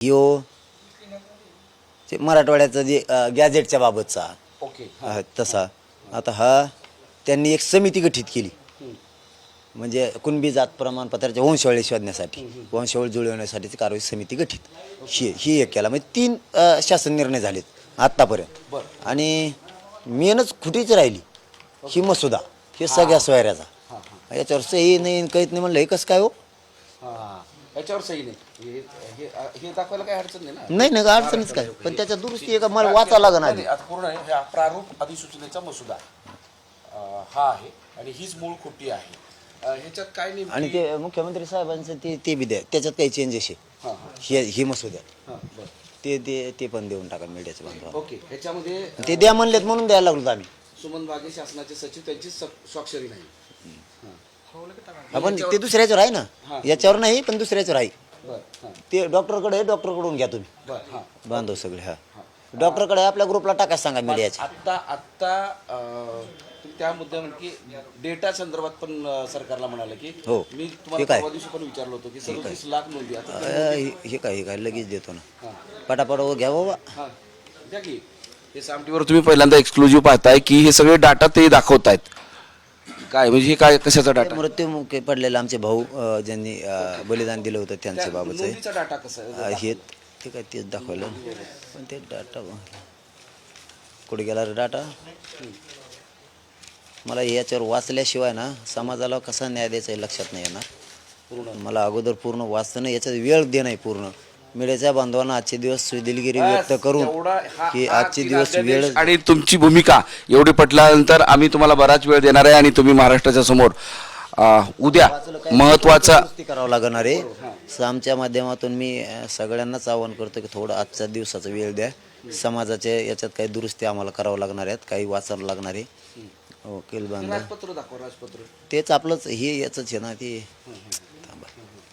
यो ते मराठवाड्याचं जे गॅजेटच्या बाबतचा. ओके. तसा. आता हा त्यांनी एक समिती गठीत केली. म्हणजे कुणबी जात प्रमाणपत्राच्या वंशावळी शोधण्यासाठी वंशावळी जुळवण्यासाठीची कारवाई समिती गठीत. ही ही एक केला. म्हणजे तीन अ, शासन निर्णय झालेत आत्तापर्यंत. बरं. आणि मेनच खुटीच राहिली. ही मसुदा हे सगळ्या सोयऱ्याचा. याच्यावर सही नाही कळत नाही म्हणलं हे कसं काय हो? हां. याच्यावर सही नाही. हे हे हे दाखवायला काही अडचण नाही ना. नाही नाही अडचणच काय? पण त्याच्या दुरुस्ती आहे का मला वाचा लागणार आधी. नाही, आता पूर्ण आहे. हा प्रारूप अधिसूचनेचा मसुदा अं, हा आहे. आणि हीच मूळ खुटी आहे. अं, ह्याच्यात काय नेमकी आणि ते मुख्यमंत्री साहेबांचं ते ते बी द्या. त्याच्यात काही चेंजेस आहे हां हां. मसुद्या हां बरं. ते ते ते पण देऊन टाका मीडियाच्या बांधवांना ओके ह्याच्यामध्ये ते द्या म्हणलेत म्हणून द्यायला लागलो आम्ही. सुमन बागे शासनाचे सचिव त्यांची स्वाक्षरी नाही. हां. आपण ते दुसऱ्याच्यावर आहे ना. याच्यावर नाही पण दुसऱ्याच्यावर आहे ते डॉक्टरकडे डॉक्टरकडून घ्या तुम्ही. हां. बांधव सगळे हा. डॉक्टरकडे आपल्या ग्रुपला टाकायला सांगा मीडियाच्या. आत्ता आत्ता त्या मुद्द्यावर की डेटा संदर्भात पण सरकारला म्हणाले की हो. मी तुम्हाला दिवशी पण विचारलं होतं की सदतीस लाख नोंदी आता हे काय हे काय? लगेच देतो ना. पटापट हो, घ्या बाबा. द्या की. हे सामटीवर तुम्ही पहिल्यांदा एक्सक्लुझिव्ह पाहताय की हे सगळे डाटा ते दाखवतायत. काय म्हणजे हे काय कशाचा डाटा? मृत्यूमुखी पडलेले आमचे भाऊ अ, ज्यांनी अ, बलिदान दिलं होतं त्यांच्या बाबतचं आहे. नोंदीचा डाटा कसा आहे? अ, हे ते काय तेच दाखवलं. पण ते डाटा कुठे गेला रे डाटा? मला याच्यावर वाचल्याशिवाय ना समाजाला कसा न्याय द्यायचा हे लक्षात नाही येणार. मला अगोदर पूर्ण वाचतं नाही याच्यात वेळ दे नाही पूर्ण. मीडियाच्या बांधवांना आजचे दिवस दिलगिरी व्यक्त करून हा- की हा आजचे दिवस वेळ आणि तुमची भूमिका एवढी पटल्यानंतर आम्ही तुम्हाला बराच वेळ देणार आहे आणि तुम्ही महाराष्ट्राच्या समोर उद्या महत्त्वाचा करावं लागणार आहे. सो आमच्या माध्यमातून मी सगळ्यांनाच आवाहन करतो की थोडं आजच्या दिवसाचा वेळ द्या. समाजाच्या याच्यात काही दुरुस्ती आम्हाला करावं लागणार आहेत काही वाचावं लागणार आहे. वकील बांधव. राजपत्र दाखवा राजपत्र. तेच आपलंच हे याचंच आहे ना ते